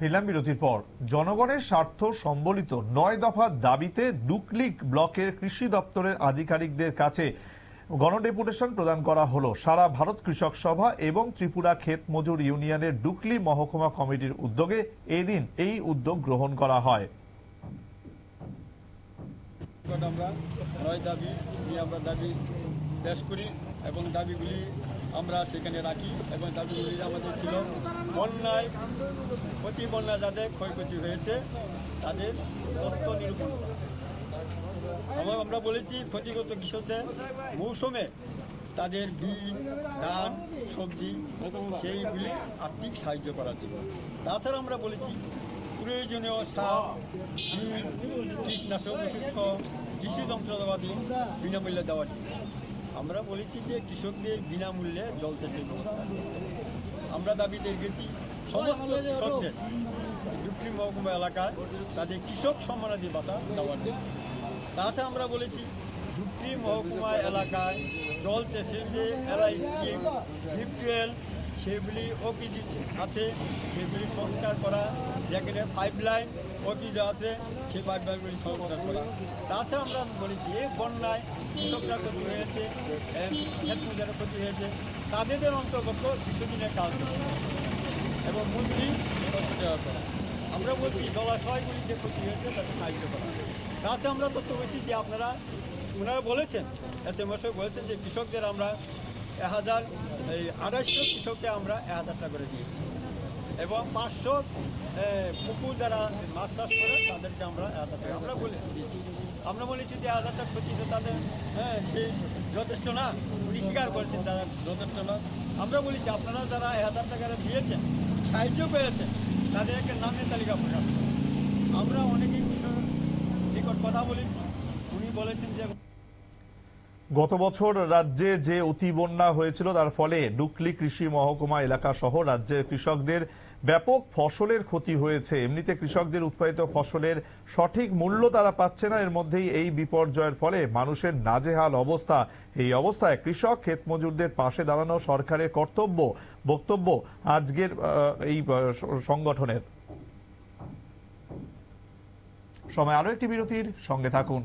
ফিরলাম বিরতির পর। জনগণের স্বার্থ সম্বলিত নয় দফা দাবিতে ডুকলিক ব্লকের কৃষি দপ্তরের আধিকারিকদের কাছে গণডেপুটেশন প্রদান করা হলো। সারা ভারত কৃষক সভা এবং ত্রিপুরা ক্ষেত মজুর ইউনিয়নের ডুকলি মহকুমা কমিটির উদ্যোগে এদিন এই উদ্যোগ গ্রহণ করা হয়। আমরা নয় দাবি আমরা দাবি পেশ করি। এবং দাবিগুলি আমরা সেখানে রাখি এবং দাবিগুলি আমাদের ছিল বন্যায় প্রতি বন্যা যাদের ক্ষয়ক্ষতি হয়েছে, তাদের তথ্য নিরূপণ। এবং আমরা বলেছি ক্ষতিগ্রস্ত কৃষকদের মৌসুমে তাদের বীজ ধান, সবজি সেইগুলি আর্থিক সাহায্য করার জন্য তাছাড়া আমরা বলেছি প্রয়োজনীয় সার, বীজ, কীটনাশক ওষুধ কৃষি যন্ত্রপাতি বিনামূল্যে দেওয়ার আমরা বলেছি যে কৃষকদের বিনামূল্যে জল চাষের ব্যবস্থা আমরা দাবি দেখেছি সমস্ত কৃষকদের ডুবলি মহকুমা এলাকায় তাদের কৃষক সম্মানাদি ভাতা দেওয়ার জন্য। তাছাড়া আমরা বলেছি দুপ্রিম মহকুমা এলাকায় জল চাষের যে এলআই স্কিম ডিপটুয়েল সেগুলি অকিজ আছে, সেগুলি সংস্কার করা, যেখানে পাইপ লাইন অকিজ আছে, সেই পাইপ লাইনগুলি সংস্কার করা। তাছাড়া আমরা বলেছি, এই বন্যায় কৃষকরা ক্ষতি হয়েছে যারা ক্ষতি হয়েছে। তাদের অন্তর্গত কিছুদিনের কাজ। এবং মন্ত্রী দেওয়া করা। আমরা বলছি জলাশয়গুলি যে ক্ষতি হয়েছে, তাদের সাহায্য করা। তাছাড়া আমরা তথ্য বলছি যে আপনারা, ওনারা বলেছেন, এস এম বলেছেন যে কৃষকদের আমরা হাজার, এই আড়াইশো কৃষককে আমরা এক হাজার টাকা করে দিয়েছি। এবং পাঁচশো পুকুর যারা মাছ চাষ করে, তাদেরকে আমরা এক হাজার টাকা আমরা বলে দিয়েছি। আমরা বলেছি যে হাজার টাকা ক্ষতিতে তাদের হ্যাঁ সে যথেষ্ট না, উনি স্বীকার করেছেন তারা যথেষ্ট না। আমরা বলেছি, আপনারা যারা এক হাজার টাকা দিয়েছেন, সাহায্য পেয়েছেন, তাদের একটা নামের তালিকা প্রকাশ আমরা অনেকেই কৃষকের নিকট কথা বলেছি, উনি বলেছেন যে গত বছর রাজ্যে যে অতি বন্যা হয়েছিল, তার ফলে ডুকলি কৃষি মহকুমা এলাকা সহ রাজ্যের কৃষকদের ব্যাপক ফসলের ক্ষতি হয়েছে। এমনিতে কৃষকদের উৎপাদিত ফসলের সঠিক মূল্য তারা পাচ্ছে না। এর মধ্যেই এই বিপর্যয়ের ফলে মানুষের নাজেহাল অবস্থা। এই অবস্থায় কৃষক ক্ষেত মজুরদের পাশে দাঁড়ানো সরকারের কর্তব্য, বক্তব্য আজকের এই সংগঠনের। সময় আরও একটি বিরতির সঙ্গে থাকুন।